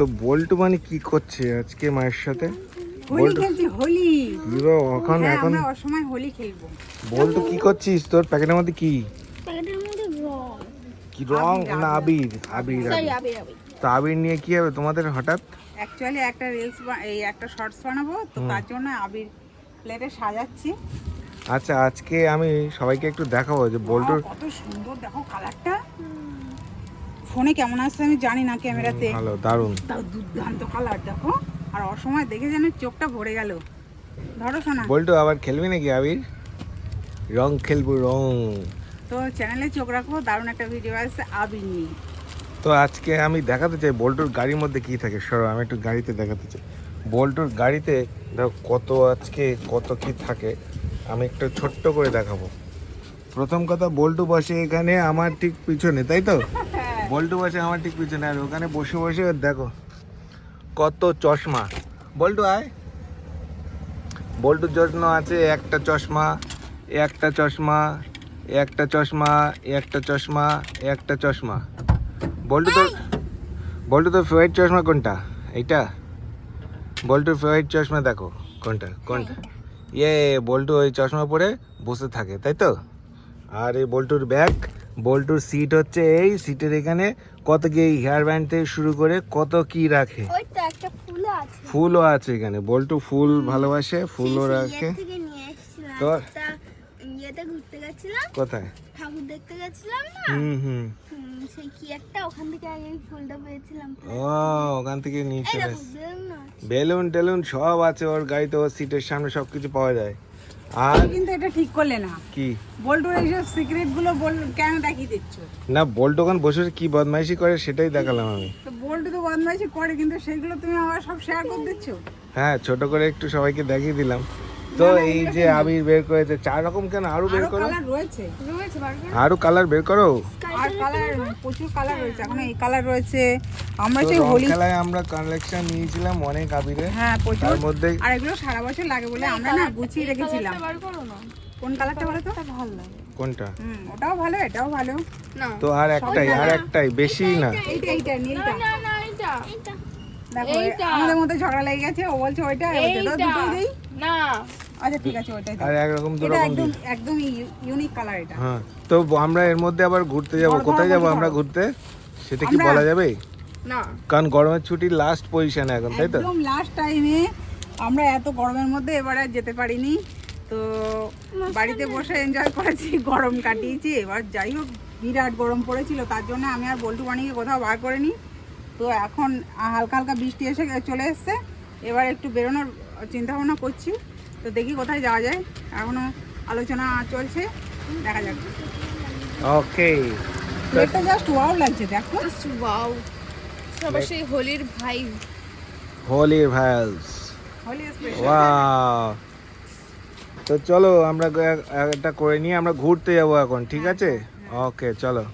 তো বল্টু মানে কি করছে আজকে মায়ের সাথে? হোলি খেলছি এখন হ্যাঁ এখন অসময় হোলি খেলব। বল্টু কি করছিস? তোর প্যাকেটের মধ্যে কি? প্যাকেটের মধ্যে রং। কি রং? না আবির। আবির আবির। তো আবির নিয়ে কি হবে তোমাদের হঠাৎ? অ্যাকচুয়ালি একটা রিলস এই একটা শর্টস বানাবো তো তার জন্য আবির প্লেটে সাজাচ্ছি। আচ্ছা আজকে আমি সবাইকে একটু দেখাবো যে বল্টুর কত সুন্দর দেখো কালারটা ফোনে কেমন আসছে আমি জানি না ক্যামেরাতে। ভালো দারুণ। তাও দুর্দান্ত কালার দেখো। আর অসময় দেখে যেন চোখটা ভরে গেল। ধরো শোনা বল্টু আবার খেলবি নাকি আবির? রং খেলব রং। তো চ্যানেলে চোখ রাখো দারুণ একটা ভিডিও আসছে আবির নিয়ে। তো আজকে আমি দেখাতে চাই বল্টুর গাড়ির মধ্যে কি থাকে। সরো আমি একটু গাড়িতে দেখাতে চাই। বল্টুর গাড়িতে দেখো কত আজকে কত কি থাকে। আমি একটু ছোট্ট করে দেখাবো। প্রথম কথা বল্টু বসে এখানে আমার ঠিক পিছনে তাই তো? বল্টু বসে আমার ঠিক পিছনে আর ওখানে বসে বসে দেখো কত চশমা। বল্টু আয়। বল্টুর জন্য আছে, একটা চশমা একটা চশমা একটা চশমা একটা চশমা একটা চশমা। বল্টু তোর বল্টু তোর ফেভারিট চশমা কোনটা? এইটা? বল্টুর ফেভারিট চশমা দেখো, কোনটা? কোনটা? ইয়ে বল্টু ওই চশমা পরে বসে থাকে, তাই তো? আর এই বল্টুর ব্যাগ বল্টুর সিট হচ্ছে এই সিটের এখানে কত কি হেয়ার ব্যান্ড থেকে শুরু করে কত কি রাখে? তো ফুলও আছে। এখানে। বল্টু ফুল ভালোবাসে ফুলও রাখে। ইয়ে ইয়েতে ঘুরতে গেছিলাম। কোথায়? ঠাকুর দেখতে গেছিলাম না? হুম হুম। সেই কি একটা? ওখান থেকে আগে ফুলটা পেয়েছিলাম। ও ওখান থেকে নিয়ে এই চলে বেলুন টেলুন সব আছে ওর গাড়িতে ওর সিটের সামনে সব কিছু পাওয়া যায়। আর কিন্তু এটা ঠিক করলে না। কি? বল্টুর এইসব সিক্রেটগুলো বল কেন দেখিয়ে দিচ্ছ? না বল্টু ওখানে বসে বসে কি বদমাইশি করে সেটাই দেখালাম আমি। তো বল্টু তো বদমাইশি করে কিন্তু সেগুলো তুমি আবার সব শেয়ার করে দিচ্ছ? হ্যাঁ ছোট করে একটু সবাইকে দেখিয়ে দিলাম। তো এই যে আবির বের করেছে চার রকম কেন? আরও বের করো। রয়েছে। রয়েছে আরও কালার বের করো। আর কালার প্রচুর কালার রয়েছে। এখন এই কালার রয়েছে। আমরা তো সেই রং হোলি খেলায় আমরা কালেকশন নিয়েছিলাম অনেক আবিরে। হ্যাঁ প্রচুর। তার মধ্যে আর এগুলো সারা বছর লাগে বলে আমরা না গুছিয়ে রেখেছিলাম। বার করো না। কোন কালারটা বলো তো? ভালো লাগে। কোনটা? হুম ওটাও ভালো এটাও ভালো। না। তো আর একটাই আর একটাই বেশি না। এইটা এইটা নীলটা। না না এটা এটা দেখো আমাদের মধ্যে ঝগড়া লেগে গেছে ও বলছে ওইটা ওইটা তো দুটোই দেই। না। আচ্ছা ঠিক আছে ওইটাই আর দিই। একরকম দু রকম একদম একদম ইউনিক কালার এটা। হ্যাঁ তো আমরা এর মধ্যে আবার ঘুরতে যাব কোথায় যাব আমরা ঘুরতে? সেটা কি বলা যাবে? না। কারণ গরমের ছুটি লাস্ট পজিশনে এখন তাই তো? একদম লাস্ট টাইমে আমরা এত গরমের মধ্যে এবারে আর যেতে পারিনি। তো বাড়িতে বসে এনজয় করেছি গরম কাটিয়েছি। এবার যাই হোক বিরাট গরম পড়েছিল তার জন্য আমি আর বল্টু বানিয়ে কোথাও বার করিনি। তো এখন হালকা হালকা বৃষ্টি এসে চলে এসছে। এবার একটু বেরোনোর চিন্তা ভাবনা করছি। তো দেখি কোথায় যাওয়া যায়। এখনও আলোচনা চলছে দেখা যাক। ওকে। প্লেটটা জাস্ট ওয়াও লাগছে দেখো। জাস্ট ওয়াও সবার সেই হোলির ভাই হোলি ভাইলস হোলি স্পেশাল ওয়াও তো চলো আমরা একটা করে নিয়ে আমরা ঘুরতে যাব এখন ঠিক আছে? ওকে চলো।